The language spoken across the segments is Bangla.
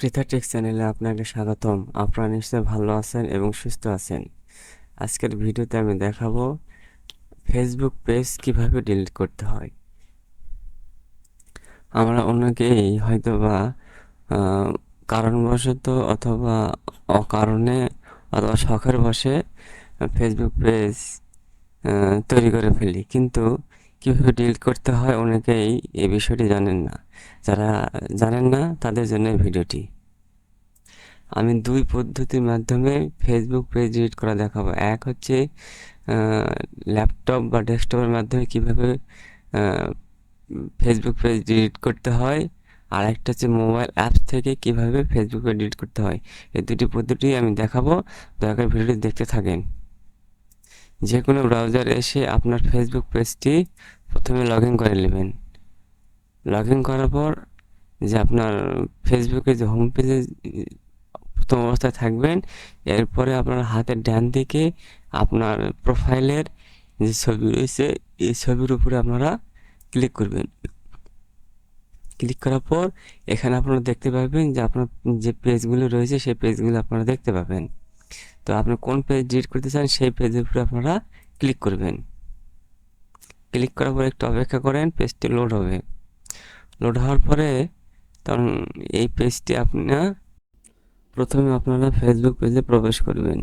পৃথাটেক চ্যানেলে আপনাকে স্বাগতম। আপনারা নিশ্চয়ই ভালো আছেন এবং সুস্থ আছেন। আজকের ভিডিওতে আমি দেখাবো ফেসবুক পেজ কীভাবে ডিলিট করতে হয়। আমরা অনেকেই হয়তো বা কারণবশত অথবা অকারণে অথবা শখের বসে ফেসবুক পেজ তৈরি করে ফেলি। কিন্তু কীভাবে ডিলিট করতে হয় অনেকেই এই বিষয়টি জানেন না। যারা জানেন না, তাদের জন্য ভিডিওটি। আমি দুই পদ্ধতির মাধ্যমে ফেসবুক পেজ ডিলিট করা দেখাবো। এক হচ্ছে ল্যাপটপ বা ডেস্কটপের মাধ্যমে কীভাবে ফেসবুক পেজ ডিলিট করতে হয়। আর একটা হচ্ছে মোবাইল অ্যাপস থেকে কীভাবে ফেসবুকে ডিলিট করতে হয়। এই দুটি পদ্ধতি আমি দেখাবো। দয়া করে ভিডিওটি দেখতে থাকেন। যে কোনো ব্রাউজার এসে আপনার ফেসবুক পেজটি প্রথমে লগ ইন করে নেবেন। লগ ইন করার পর যে আপনার ফেসবুকে যে হোম পেজে প্রথম অবস্থায় থাকবেন, এরপরে আপনার হাতের ডান দিকে আপনার প্রোফাইলের যে ছবি রয়েছে, এই ছবির উপরে আপনারা ক্লিক করবেন। ক্লিক করার পর এখানে আপনারা দেখতে পাবেন যে আপনার যে পেজগুলো রয়েছে, সেই পেজগুলো আপনারা দেখতে পাবেন। তো আপনি কোন পেজ ডিলিট করতে চান, সেই পেজের উপরে আপনারা ক্লিক করবেন। ক্লিক করার পর একটু অপেক্ষা করেন পেজটি লোড হবে। লোড হওয়ার পরে তখন এই পেজটি আপনার প্রথমে আপনারা ফেসবুক পেজে প্রবেশ করবেন।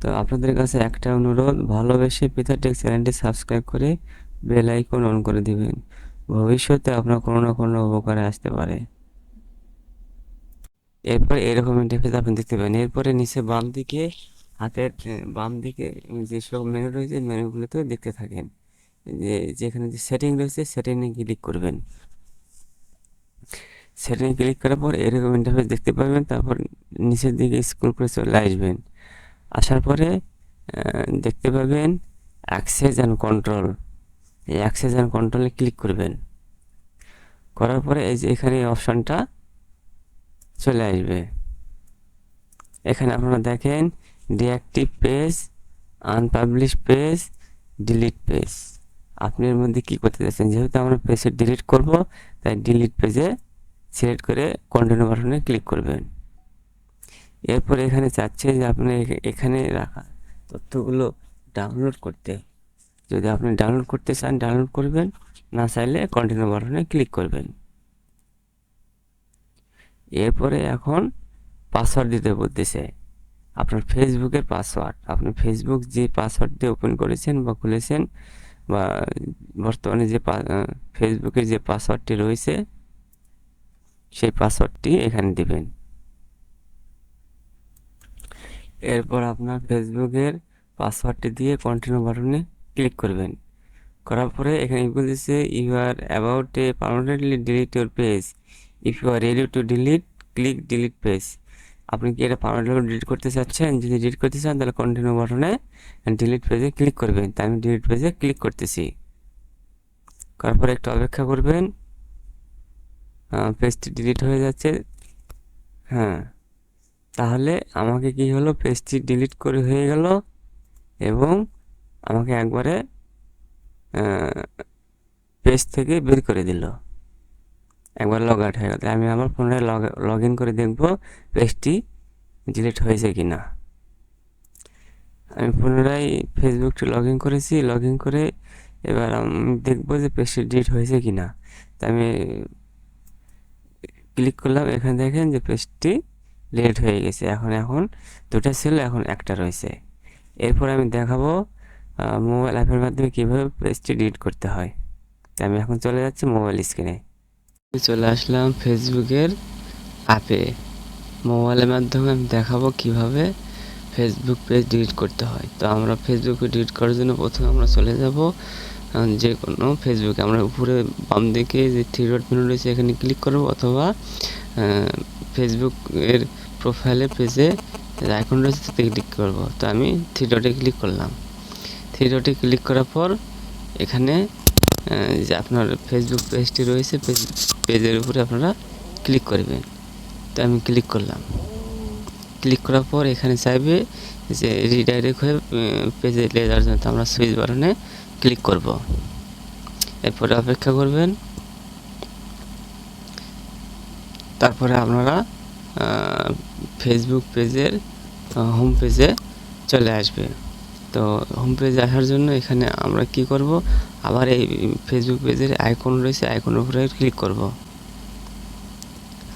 তো আপনাদের কাছে একটা অনুরোধ, ভালোবেসে পিতাটেক চ্যানেলটি সাবস্ক্রাইব করে বেল আইকন অন করে দিবেন। ভবিষ্যতে আপনার কোনো না কোনো উপকারে আসতে পারে। এরপর এরকম ইন্টারফেস আপনি দেখতে পাবেন এরপরে নিচে বাম দিকে হাতের বাম দিকে যেসব মেনু রয়েছে মেনুগুলোতে দেখতে থাকেন। যে যেখানে যে সেটিং রয়েছে সেটিংয়ে ক্লিক করবেন। সেটিংয়ে ক্লিক করার পর এরকম ইন্টারফেস দেখতে পাবেন, তারপর নিচের দিকে স্ক্রল করে চলে আসবেন। আসার পরে দেখতে পাবেন অ্যাক্সেস অ্যান্ড কন্ট্রোল এই অ্যাক্সেস অ্যান্ড কন্ট্রোলে ক্লিক করবেন। করার পরে এই যে এখানে অপশানটা চলে আসবে। এখানে আপনারা দেখেন deactive page unpublish page delete page আপনি এর মধ্যে কী করতে চাচ্ছেন? যেহেতু আমরা পেজে ডিলিট করব, তাই ডিলিট পেজে সিলেক্ট করে কন্টিনিউ বাটনে ক্লিক করবেন। এরপর এখানে চাচ্ছে যে আপনি এখ- এখানে রাখা তথ্যগুলো ডাউনলোড করতে। যদি আপনি ডাউনলোড করতে চান ডাউনলোড করবেন, না চাইলে কন্টিনিউ বাটনে ক্লিক করবেন। এরপরে এখন পাসওয়ার্ড দিতে বলতেছে। আপনার ফেসবুকের পাসওয়ার্ড আপনি ফেসবুক যে পাসওয়ার্ড দিয়ে ওপেন করেছেন বা খুলেছেন বা বর্তমানে যে ফেসবুকের যে পাসওয়ার্ডটি রয়েছে, সেই পাসওয়ার্ডটি এখানে দিবেন। এরপর আপনার ফেসবুকের পাসওয়ার্ডটি দিয়ে কন্টিনিউ বাটনে ক্লিক করবেন। করার পরে এখানে বলতেছে you are about a permanently delete your page if you are ready to delete click delete page আপনি কি এটা পারমানেন্টলি ডিলিট করতে চাচ্ছেন? যদি ডিলিট করতে চান, তাহলে কন্টিনিউ বাটনে ডিলিট পেজে ক্লিক করবেন। তাই আমি ডিলিট পেজে ক্লিক করতেছি। করার পরে একটু অপেক্ষা করবেন। পেজটি ডিলিট হয়ে যাচ্ছে। হ্যাঁ। তাহলে আমাকে কি হলো? পেজটি ডিলিট করে হয়ে গেল। এবং আমাকে একবারে পেজ থেকে বের করে দিল। একবার লগ আউট হয়ে গেল। আমি আমার লগ লগ ইন করে দেখব পেজটি ডিলিট হয়েছে কি না আমি পুনরায় ফেসবুকটি লগ ইন করেছি লগ ইন করে এবার আমি দেখব যে পেজটি ডিলিট হয়েছে কি না তা আমি ক্লিক করলাম, এখানে দেখেন যে পেজটি ডিলিট হয়ে গেছে। এখন এখন দুটা ছিল এখন একটা রয়েছে। এরপর আমি দেখাবো মোবাইল অ্যাপের মাধ্যমে কীভাবে পেজটি ডিলিট করতে হয়। তা আমি এখন চলে যাচ্ছি মোবাইল স্ক্রিনে চলে আসলাম ফেসবুকের অ্যাপে। মোবাইলের মাধ্যমে আমি দেখাবো কীভাবে ফেসবুক পেজ ডিলিট করতে হয়। তো আমরা ফেসবুকে ডিলিট করার জন্য প্রথমে আমরা চলে যাব যে কোনো ফেসবুকে। আমরা উপরে বাম দিকে যে থ্রি ডট মেনু রয়েছে, এখানে ক্লিক করব অথবা ফেসবুক এর প্রোফাইলের পেজে আইকন রয়েছে, তাতে ক্লিক করব। তো আমি থ্রি ডটে ক্লিক করলাম। থ্রি ডটে ক্লিক করার পর এখানে যে আপনার ফেসবুক পেজটি রয়েছে পেজ পেজের উপরে আপনারা ক্লিক করবেন। তো আমি ক্লিক করলাম। ক্লিক করার পর এখানে চাইবে যে রিডাইরেক্ট হয়ে পেজে নিয়ে যাওয়ার জন্য আমরা সুইচ বাটনে ক্লিক করব। এরপরে অপেক্ষা করবেন। তারপরে আপনারা ফেসবুক পেজের হোম পেজে চলে আসবে। তো হোম পেজে আসার জন্য এখানে আমরা কি করব? আবার এই ফেসবুক পেজের আইকন রয়েছে আইকনের উপরে ক্লিক করব।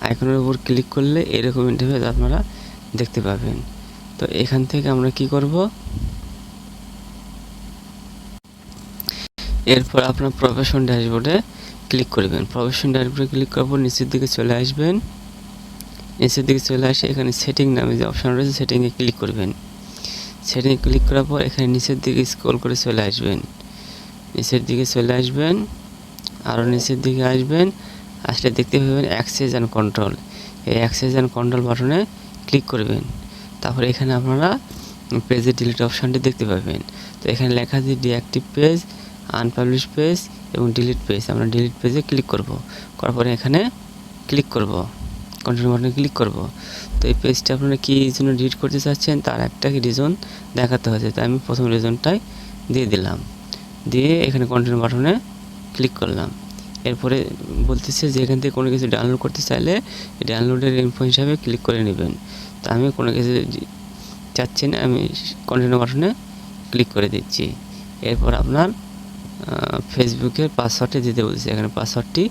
আইকনের উপর ক্লিক করলে এরকম ইন্টারফেস আপনারা দেখতে পাবেন। তো এখান থেকে আমরা কি করব? এরপর আপনার প্রফেশন ড্যাশবোর্ডে ক্লিক করবেন। প্রফেশন ড্যাশবোর্ডে ক্লিক করার পর নিচের দিকে চলে আসবেন। নিচের দিকে চলে আসে, এখানে সেটিং নামে যে অপশান রয়েছে সেটিংয়ে ক্লিক করবেন। সেটিংয়ে ক্লিক করার পর এখানে নিচের দিকে স্ক্রল করে চলে আসবেন। নিচের দিকে চলে আসবেন আরও নিচের দিকে আসবেন, আসলে দেখতে পাবেন অ্যাক্সেস অ্যান্ড কন্ট্রোল এই অ্যাক্সেস অ্যান্ড কন্ট্রোল বাটনে ক্লিক করবেন। তারপরে এখানে আপনারা পেজের ডিলিট অপশানটি দেখতে পাবেন। তো এখানে লেখা আছে ডিঅ্যাক্টিভ পেজ আনপাবলিশ পেজ এবং ডিলিট পেজ আমরা ডিলিট পেজে ক্লিক করব। করার পরে এখানে ক্লিক করব। কন্টিনিউ বাটনে ক্লিক করব। তো এই পেজটা আপনারা কী জন্য ডিলিট করতে চাচ্ছেন, তার একটা রিজন দেখাতে হচ্ছে তাই আমি প্রথম রিজনটাই দিয়ে দিলাম। দিয়ে এখানে কন্টিনিউ বাটনে ক্লিক করলাম। এরপরে বলতেছে যে এখান থেকে কোনো কিছু ডাউনলোড করতে চাইলে ডাউনলোডের ইনফো হিসাবে ক্লিক করে নেবেন। তো আমি কোনো কিছু চাচ্ছি না, আমি কন্টিনিউ বাটনে ক্লিক করে দিচ্ছি। এরপর আপনার ফেসবুকের পাসওয়ার্ডটি দিতে বলছি এখানে পাসওয়ার্ডটি